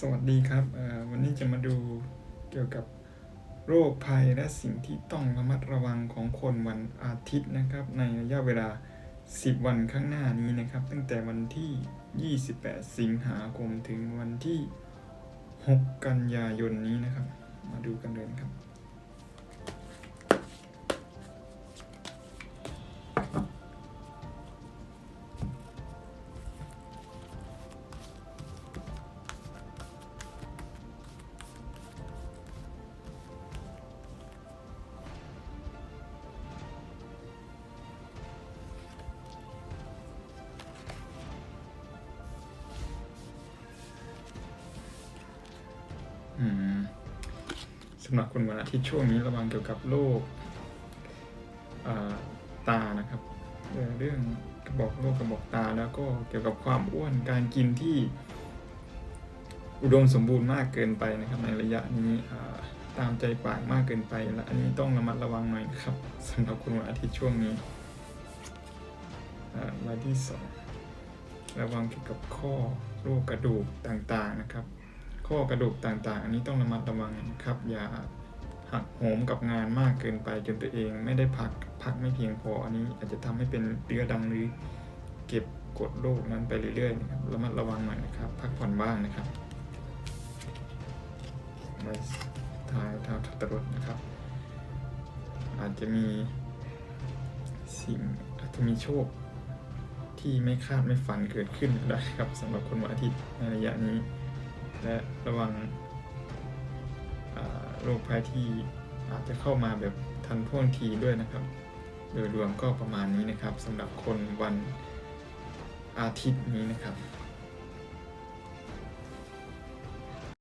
สวัสดีครับ วันนี้จะมาดูเกี่ยวกับโรคภัยและสิ่งที่ต้องระมัดระวังของคนวันอาทิตย์นะครับ ในระยะเวลา 10 วันข้างหน้านี้นะครับ ตั้งแต่วันที่ 28 สิงหาคมถึงวันที่ 6 กันยายนนี้นะครับ มาดูกันเลยครับ สำหรับคนวันอาทิตย์ช่วงนี้ระวังเกี่ยวกับโรคตานะครับเรื่องกระบอกโรคกระบอกตาแล้วก็เกี่ยวกับความอ้วนการกินที่ อุดมสมบูรณ์มากเกินไปนะครับ ในระยะนี้ตามใจปากมากเกินไป และอันนี้ต้องระมัดระวังหน่อยนะครับสำหรับคนวันอาทิตย์ช่วงนี้อ่าวันที่สองระวังเกี่ยวกับข้อโรคกระดูกต่างๆนะครับ ข้อกระดูกต่างๆ อันนี้ต้องระมัดระวังนะครับ อย่าหักโหมกับงานมากเกินไปจนตัวเองไม่ได้พักพักไม่เพียงพออันนี้อาจจะทำให้เป็นเรื้อรังหรือเก็บกดโรคนั้นไปเรื่อยๆนะครับระมัดระวังหน่อยนะครับ พักผ่อนบ้างนะครับไว้ท้ายเท้าทัตรถนะครับ อาจจะมีสิ่งอาจจะมีโชคที่ไม่คาดไม่ฝันเกิดขึ้นได้ครับสำหรับคนวันอาทิตย์ในระยะนี้ และระวังโรคภัยที่อาจจะเข้ามาแบบทันท่วงทีด้วยนะครับ โดยรวมก็ประมาณนี้นะครับสำหรับคนวันอาทิตย์นี้นะครับ